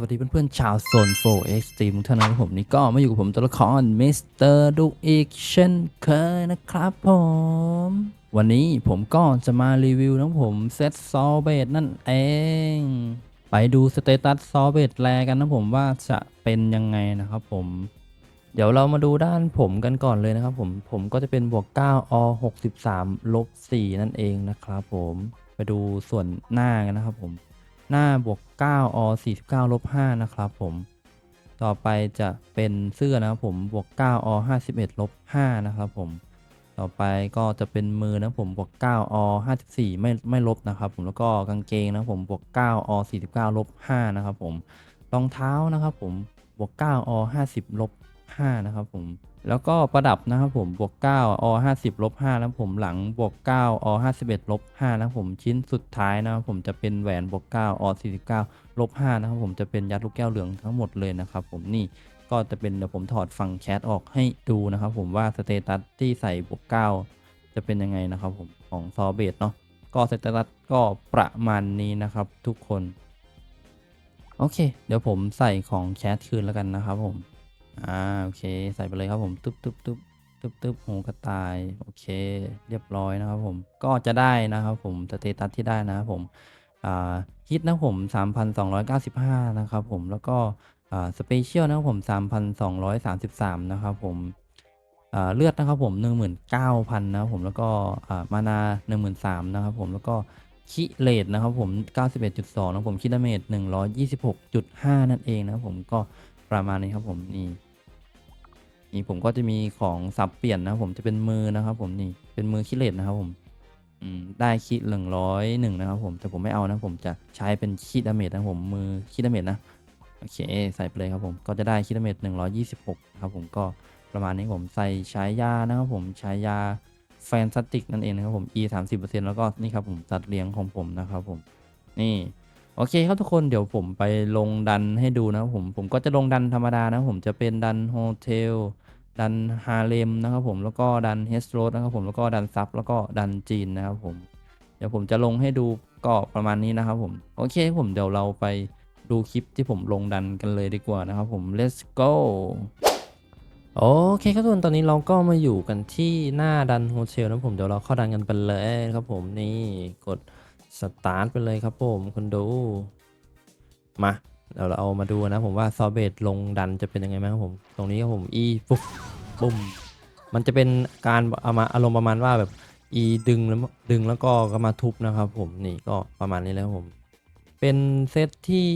สวัสดีเพื่อนๆชาวโซน 4X ทีมทุกท่านนะครับผมนี่ก็มาอยู่กับผมตัวละครมิสเตอร์ดูอีกเช่นเคยนะครับผม วันนี้ผมก็จะมารีวิวนะผมเซตซอเบตนั่นเอง ไปดูสเตตัสซอเบตแลกันนะผมว่าจะเป็นยังไงนะครับผม เดี๋ยวเรามาดูด้านผมกันก่อนเลยนะครับผม ผมก็จะเป็นบวก 9 อ 63 ลบ 4 นั่นเองนะครับผมไปดูส่วนหน้ากันนะครับผม หน้าบวก9อ49ลบ5นะครับผม ต่อไปจะเป็นเสื้อนะครับผมบวก9อ51ลบ5นะครับผม ต่อไปก็จะเป็นมือนะผมบวก9อ54ไม่ไม่ลบนะครับผมแล้วก็กางเกงนะผมบวก9อ49ลบ5นะครับผมรองเท้านะครับผมบวก9อ50ลบ5นะครับผม แล้วก็ประดับนะครับผมบวก9อ50ลบ5นะผมหลังบวก9อ51ลบ5นะผมชิ้นสุดท้ายนะครับผมจะเป็นแหวนบวก9อ49ลบ5นะครับผมจะเป็นยัดลูกแก้วเหลืองทั้งหมดเลยนะครับผมนี่ก็จะเป็นเดี๋ยวผมถอดฝั่งแชทออกให้ดูนะครับผมว่าสเตตัสที่ใส่บวก9จะเป็นยังไงนะครับผมของซอเบตเนาะก็สเตตัสก็ประมาณนี้นะครับทุกคน โอเค เดี๋ยวผมใส่ของแชทคืนแล้วกันนะครับผม อ่าโอเค ใส่ไปเลยครับผมตึ๊บตึ๊บตึ๊บตึ๊บตึ๊บหูกระต่าย โอเค เรียบร้อยนะครับผม ก็จะได้นะครับผมสเตตัสที่ได้นะครับผมอ่าฮิตนะครับผม 3,295 นะครับผม แล้วก็อ่าสเปเชียลนะครับผม 3,233 นะครับผมอ่าเลือดนะครับผม 19,000 นะครับผม แล้วก็อ่ามานา 13,000 นะครับผม แล้วก็คิเลตนะครับผม 91.2 นะครับผม คิดาเมจ126.5 นั่นเองนะครับผม ก็ประมาณนี้ครับผม นี่ นี่ผมก็จะมีของสับเปลี่ยนนะครับผมจะเป็นมือนะครับ ผมนี่เป็นมือคิเลตนะครับผมอืมได้คิหนึ่งร้อยหนึ่งนะครับผมแต่ผมไม่เอานะผมจะใช้เป็นคิดาเมจนะผมมือคิดาเมจนะโอเคใส่ไปเลยครับผมก็จะได้คิดาเมจ126ครับผมก็ประมาณนี้ผมใส่ใช้ยานะครับผมใช้ยาแฟนซัตติกนั่นเองนะครับผม e 3 0แล้วก็นี่ครับผมจัดเลี้ยงของผมนะครับผมนี่ โอเคครับทุกคนเดี๋ยวผมไปลงดันให้ดูนะครับผมผมก็จะลงดันธรรมดานะผมจะเป็นดันโฮเทลดันฮาเลมนะครับผมแล้วก็ดันเฮสโรดนะครับผมแล้วก็ดันซับแล้วก็ดันจีนนะครับผมเดี๋ยวผมจะลงให้ดูก็ประมาณนี้นะครับผมโอเคผมเดี๋ยวเราไปดูคลิปที่ผมลงดันกันเลยดีกว่านะครับผม let's go โอเคครับทุกคนตอนนี้เราก็มาอยู่กันที่หน้าดันโฮเทลนะผมเดี๋ยวเราเข้าดันกันไปเลยครับผมนี่กด สตาร์ทไปเลยครับผมคุณดู มาเดี๋ยวเราเอามาดูนะผมว่าซอเบตลงดันจะเป็นยังไงไหมครับผม ตรงนี้ครับผม e ปุ๊บบุ้มมันจะเป็นการเอามาอารมณ์ประมาณว่าแบบ e ดึงแล้วดึงแล้วก็ก็มาทุบนะครับผมนี่ก็ประมาณนี้แล้วครับผม เป็นเซตที่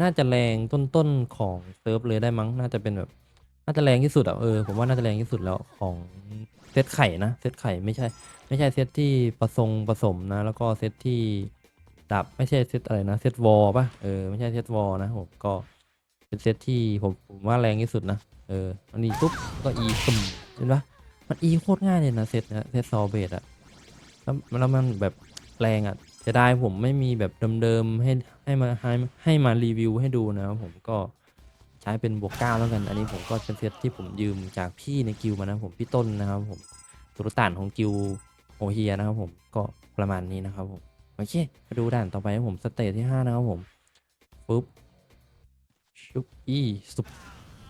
น่าจะแรงต้นๆของเซิร์ฟเลยได้มั้งน่าจะเป็นแบบ น่าจะแรงที่สุดอะเออผมว่าน่าจะแรงที่สุดแล้วของเซตไข่นะเซตไข่ไม่ใช่ ไม่ใช่เซตที่ประทรงผสมนะ แล้วก็เซตที่ดับไม่ใช่เซตอะไรนะเซตวอลป่ะเออไม่ใช่เซตวอลนะผมก็เป็นเซตที่ผมผมว่าแรงที่สุดนะเออมันนี่ปุ๊บก็อีตุ่มเห็นปะมันอีโคตรง่ายเลยนะเซตนะเซตซอเบตอะแล้วแล้วมันแบบแรงอะจะได้ผมไม่มีแบบเดิมๆให้ให้มาให้ให้มารีวิวให้ดูนะครับผมก็ ช้เป็นบวกเก้าแล้วกัน อันนี้ผมก็เป็นเซตที่ผมยืมจากพี่ในกิวมานะผมพี่ต้นนะครับผมตุรตานของกิวโอเฮียนะครับผมก็ประมาณนี้นะครับผมโอเคมาดูด่านต่อไปผมสเตจที่5นะครับผมปุ๊บชุบอีสุบ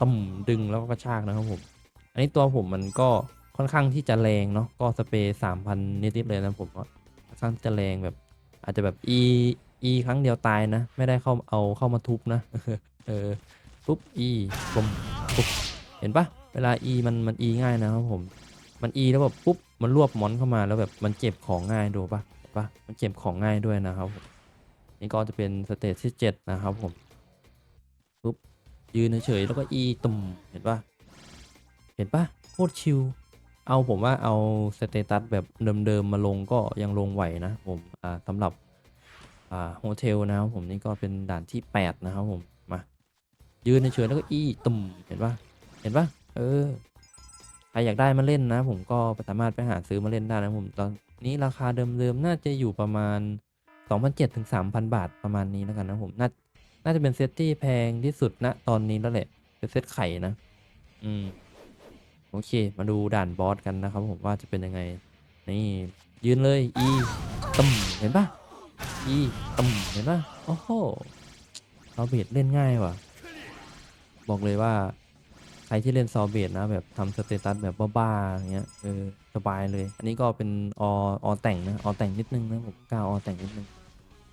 ต่มดึงแล้วก็กระชากนะครับผม อันนี้ตัวผมมันก็ค่อนข้างที่จะแรงเนาะก็สเปรย์สามพันนิดๆเลยนะผมก็ค่อนข้างจะแรงแบบ อาจจะแบบอีอีครั้งเดียวตายนะ ไม่ได้เข้าเอาเข้ามาทุบนะ เออ ปุ๊บอีปุ๊บปุ๊บเห็นปะเวลาอีมันมันอีง่ายนะครับผม มันอีแล้วแบบปุ๊บมันรวบมอนเข้ามาแล้วแบบมันเก็บของง่ายดูปะเห็นปะมันเก็บของง่ายด้วยนะครับผมนี่ก็จะเป็นสเตจที่เจ็ดนะครับผมปุ๊บยืนเฉยๆแล้วก็อีตุ่มเห็นปะเห็นปะโคตรชิลเอาผมว่าเอาสเตตัสแบบเดิมๆมาลงก็ยังลงไหวนะผมอ่าสำหรับอ่าโฮเทลนะครับผมนี่ก็เป็นด่านที่ 8 นะครับผม ยืนเฉยแล้วก็อีตุ่มเห็นปะเห็นปะเออใครอยากได้มาเล่นนะ ผมก็สามารถไปหาซื้อมาเล่นได้นะผมตอนนี้ราคาเดิมๆน่าจะอยู่ประมาณ 2,700ถึง3,000 บาทประมาณนี้แล้วกันนะผมน่าน่าจะเป็นเซตที่แพงที่สุดณตอนนี้แล้วแหละเป็นเซตไข่นะ อืมโอเค มาดูด่านบอสกันนะครับผมว่าจะเป็นยังไง นี่ ยืนเลย e ตึมเห็นปะ e ตึมเห็นปะโอ้โหอเบดเล่นง่ายว่ะ บอกเลยว่า ใครที่เล่นซอเบดนะ แบบทำสเตตัสแบบบ้าๆอย่างเงี้ยเออสบายเลย อันนี้ก็เป็นอออแต่งนะออแต่งนิดนึงนะผมกล้าออแต่งนิดนึง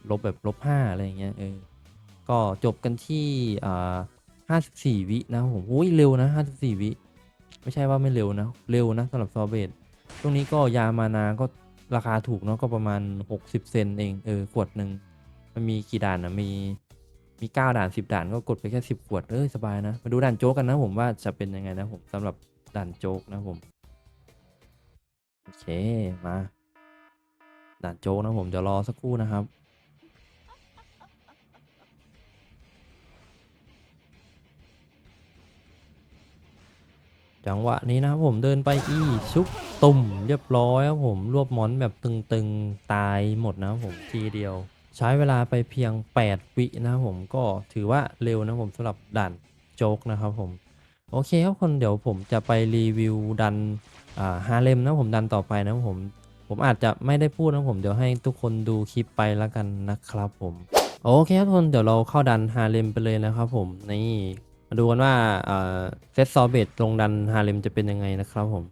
ลบแบบลบห้าอะไรอย่างเงี้ยเออก็จบกันที่อ่าห้าสิบสี่วินะผมอุ้ยเร็วนะห้าสิบสี่วิไม่ใช่ว่าไม่เร็วนะ เร็วนะสำหรับซอเบตช่วงนี้ก็ยามานาก็ราคาถูกเนาะก็ประมาณ 60 เซนเอง เออ ขวดหนึ่งมันมีกี่ด่านนะมี มีเก้าด่านสิบด่านก็กดไปแค่สิบขวด เอ้ย สบายนะ มาดูด่านโจ๊กกันนะผมว่าจะเป็นยังไงนะผมสำหรับด่านโจ๊กนะผม โอเค มา ด่านโจ๊กนะผมเดี๋ยวรอสักครู่นะครับ จังหวะนี้นะครับผมเดินไปอีชุบตุ่มเรียบร้อยครับผมรวบมอนแบบตึงๆตายหมดนะครับผมทีเดียว ใช้เวลาไปเพียง 8 วินะครับผมก็ถือว่าเร็วนะผมสำหรับด่านโจ๊กนะครับผม โอเคครับคนเดี๋ยวผมจะไปรีวิวดันอ่าฮาเลมนะผมดันต่อไปนะผม ผมอาจจะไม่ได้พูดนะผมเดี๋ยวให้ทุกคนดูคลิปไปแล้วกันนะครับผม โอเคครับทุกคนเดี๋ยวเราเข้าดันฮาเลมไปเลยนะครับผมนี่มาดูกันว่าเอ่อเซตซอเบตลงดันฮาเลมจะเป็นยังไงนะครับผม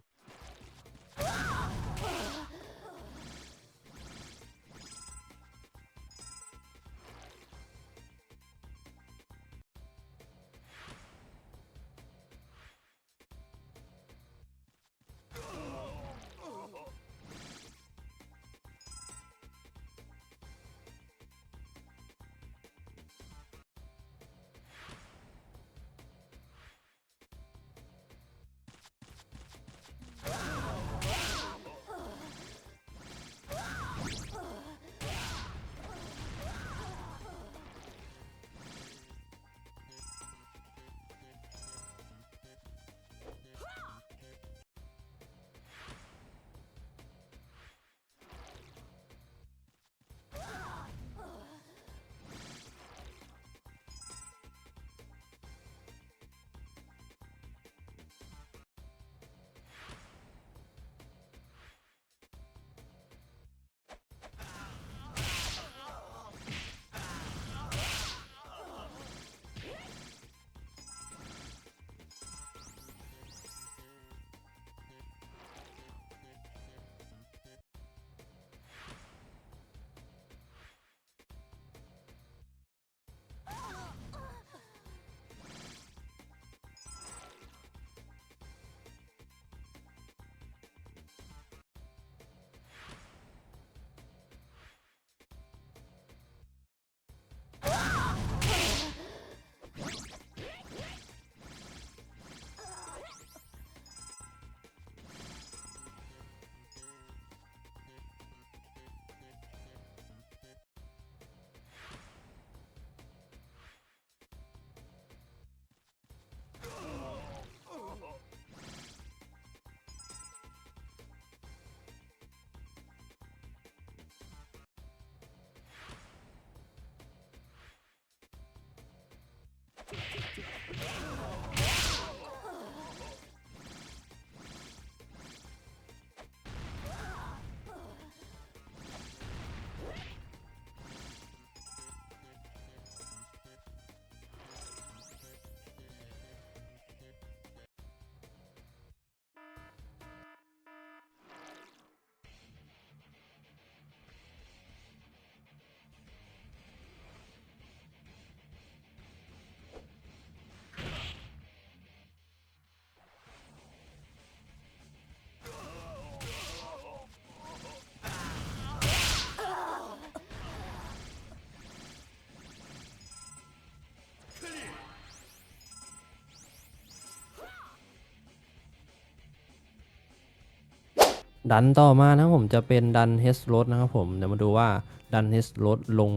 ดันต่อมานะครับผมจะเป็นดันเฮสโรดนะครับผมเดี๋ยวมาดูว่าดันเฮสโรดลง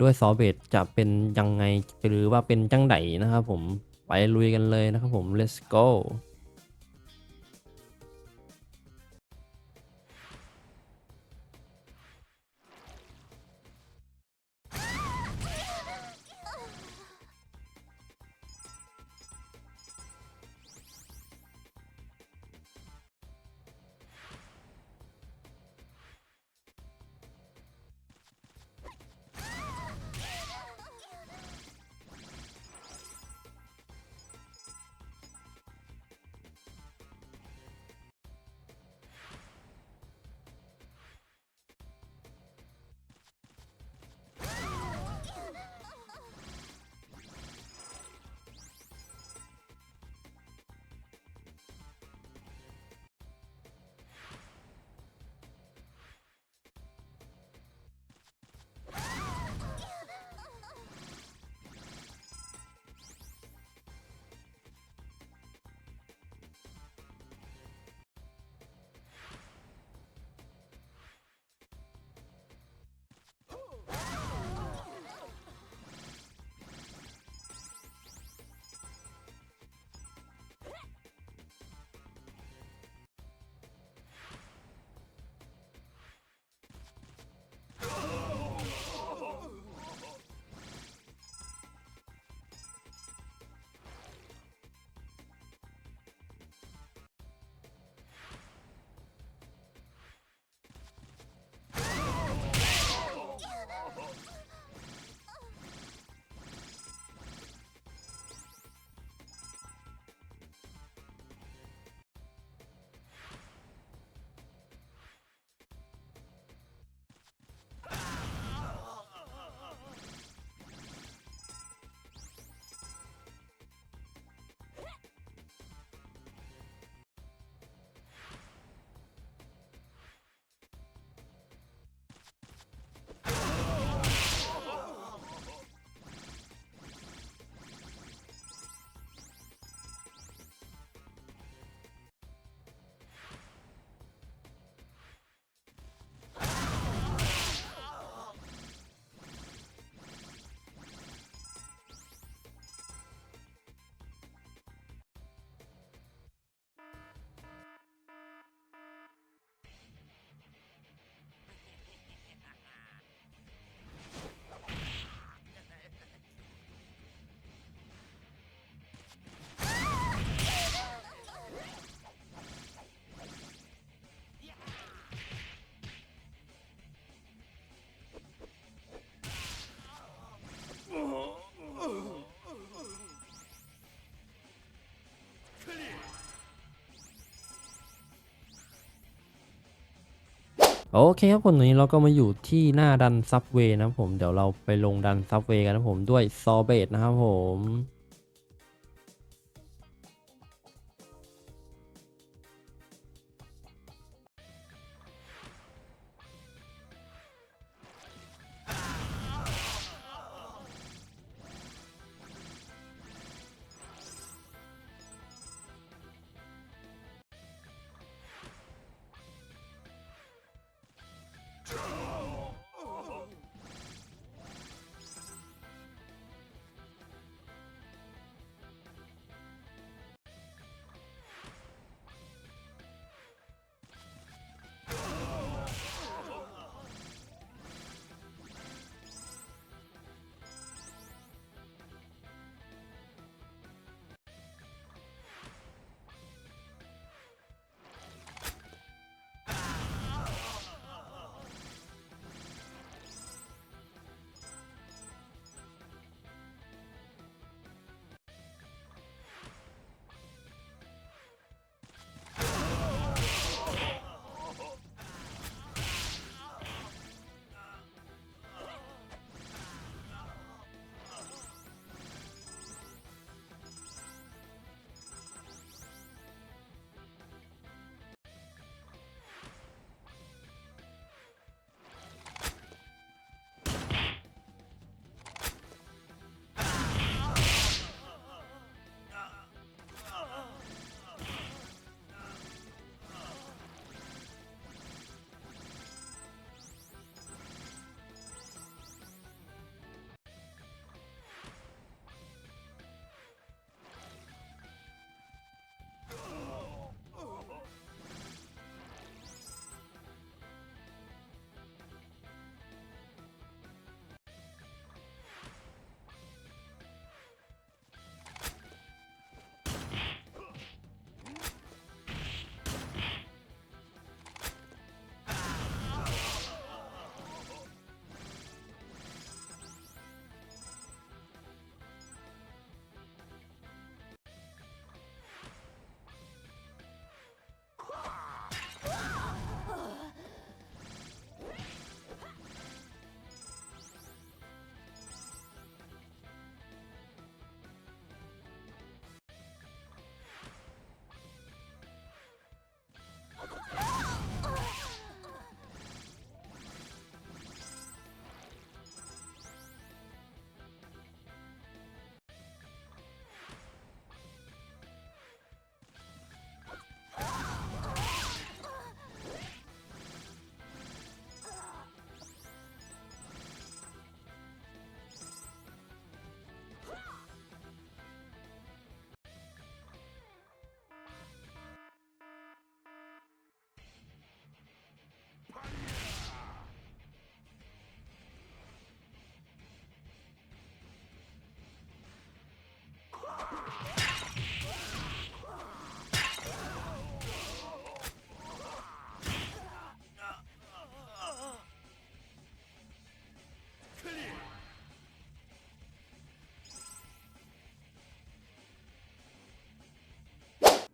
ด้วยซอเบตจะเป็นยังไงหรือว่าเป็นจังไดนะครับผมไปลุยกันเลยนะครับผม let's go โอเคครับคนนี้เราก็มาอยู่ที่หน้าดันซับเวย์นะครับผมเดี๋ยวเราไปลงดันซับเวย์กันนะครับผมด้วยซอเบตนะครับผม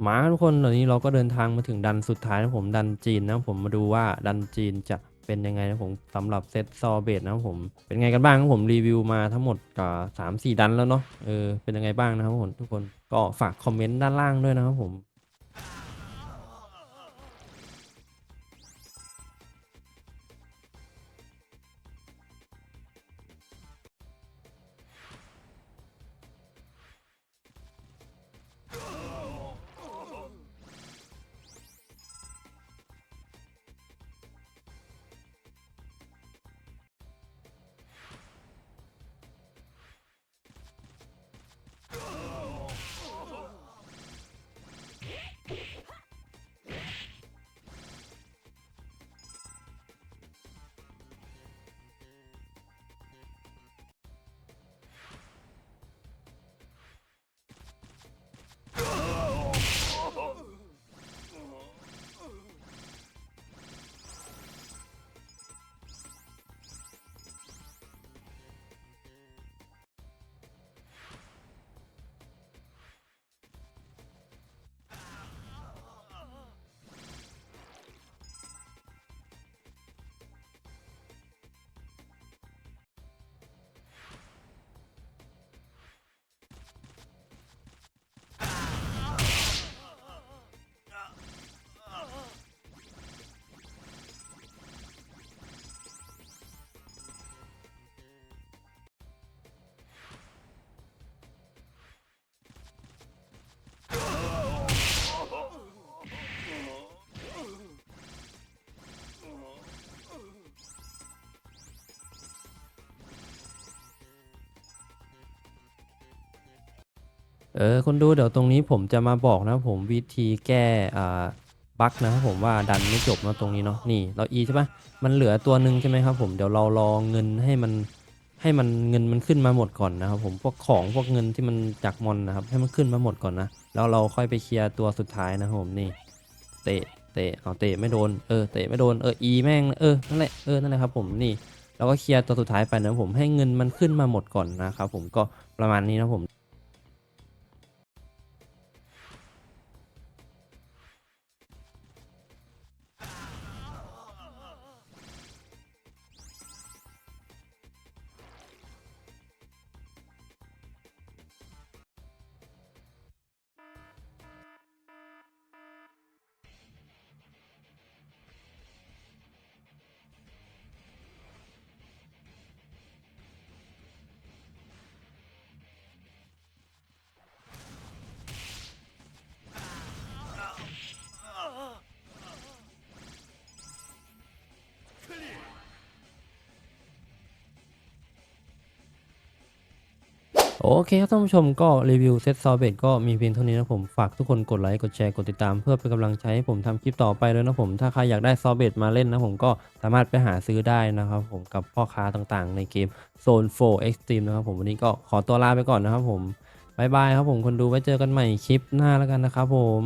มาทุกคนตอนนี้เราก็เดินทางมาถึงดันสุดท้ายนะผมดันจีนนะผมมาดูว่าดันจีนจะเป็นยังไงนะผมสำหรับเซตซอเบตนะผมเป็นไงกันบ้างครับผมรีวิวมาทั้งหมดก็สามสี่ดันแล้วเนาะเออเป็นยังไงบ้างนะครับผมทุกคนก็ฝากคอมเมนต์ด้านล่างด้วยนะครับผม เออคนดูเดี๋ยวตรงนี้ผมจะมาบอกนะผมวิธีแก้อ่าบั๊กนะครับผมว่าดันไม่จบนะตรงนี้เนาะนี่เราอีใช่ปะมันเหลือตัวหนึ่งใช่ไหมครับผมเดี๋ยวเรารอเงินให้มันให้มันเงินมันขึ้นมาหมดก่อนนะครับผมพวกของพวกเงินที่มันจากมอนนะครับให้มันขึ้นมาหมดก่อนนะแล้วเราค่อยไปเคลียร์ตัวสุดท้ายนะครับผมนี่เตะเตะเอาเตะไม่โดนเออเตะไม่โดนเอออีแม่งเออนั่นแหละเออนั่นแหละครับผมนี่เราก็เคลียร์ตัวสุดท้ายไปนะผมให้เงินมันขึ้นมาหมดก่อนนะครับผมก็ประมาณนี้นะผม โอเคครับท่านผู้ชมก็รีวิวเซตซอเบตก็มีเพียงเท่านี้นะผมฝากทุกคนกดไลค์กดแชร์กดติดตามเพื่อเป็นกำลังใจให้ผมทำคลิปต่อไปเลยนะผมถ้าใครอยากได้ซอเบตมาเล่นนะผมก็สามารถไปหาซื้อได้นะครับผมกับพ่อค้าต่างๆ ในเกมโซน4 Extreme นะครับผมวันนี้ก็ขอตัวลาไปก่อนนะครับผมบายบายครับผมคนดูไว้เจอกันใหม่คลิปหน้าแล้วกันนะครับผม